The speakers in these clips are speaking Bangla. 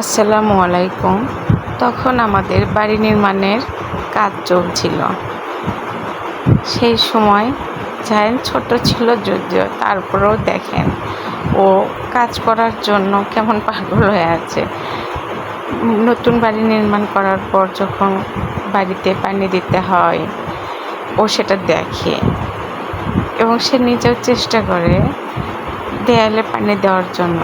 আসসালামু আলাইকুম। তখন আমাদের বাড়ি নির্মাণের কাজ চলছিল। সেই সময় জায়েন ছোট ছিল যদিও তারপরেও দেখেন। ও কাজ করার জন্য কেমন পাগল হয়ে আছে। নতুন বাড়ি নির্মাণ করার পর যখন বাড়িতে পানি দিতে হয়, ও সেটা দেখে এবং সে নিজেও চেষ্টা করে দেয়ালে পানি দেওয়ার জন্য।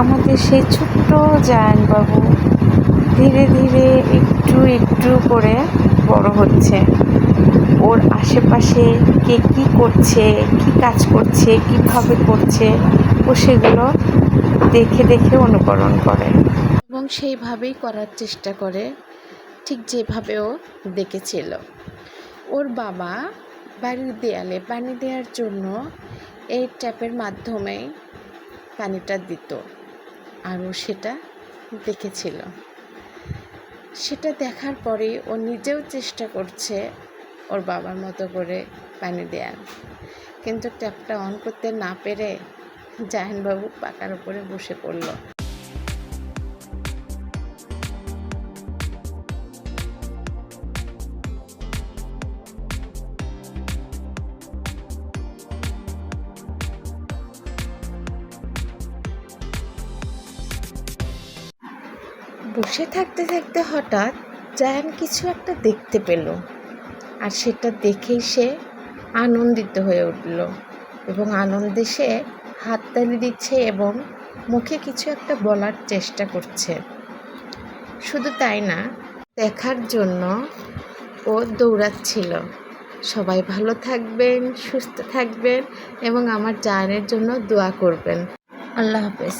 আমাদের সেই ছোট্ট জায়নবাবু ধীরে ধীরে একটু একটু করে বড় হচ্ছে। ওর আশেপাশে কে কী করছে, কী কাজ করছে, কীভাবে করছে, ও সেগুলো দেখে দেখে অনুকরণ করে। এবং সেইভাবেই করার চেষ্টা করে, ঠিক যেভাবে ও দেখেছিল। ওর বাবা বাড়ির দেয়ালে পানি দেওয়ার জন্য এই ট্যাপের মাধ্যমে পানিটা দিত। আর ও সেটা দেখেছিল। সেটা দেখার পরে ও নিজেও চেষ্টা করছে ওর বাবার মতো করে পানি দেওয়ার কিন্তু ট্যাপটা অন করতে না পেরে জাহানবাবু পাকার উপরে বসে পড়ল। বসে থাকতে থাকতে হঠাৎ জায়ান কিছু একটা দেখতে পেল আর সেটা দেখেই সে আনন্দিত হয়ে উঠল এবং আনন্দে সে হাততালি দিচ্ছে এবং মুখে কিছু একটা বলার চেষ্টা করছে। শুধু তাই না, দেখার জন্য ও দৌড়াচ্ছিল। সবাই ভালো থাকবেন, সুস্থ থাকবেন এবং আমার জায়ানের জন্য দোয়া করবেন। আল্লাহ হাফেজ।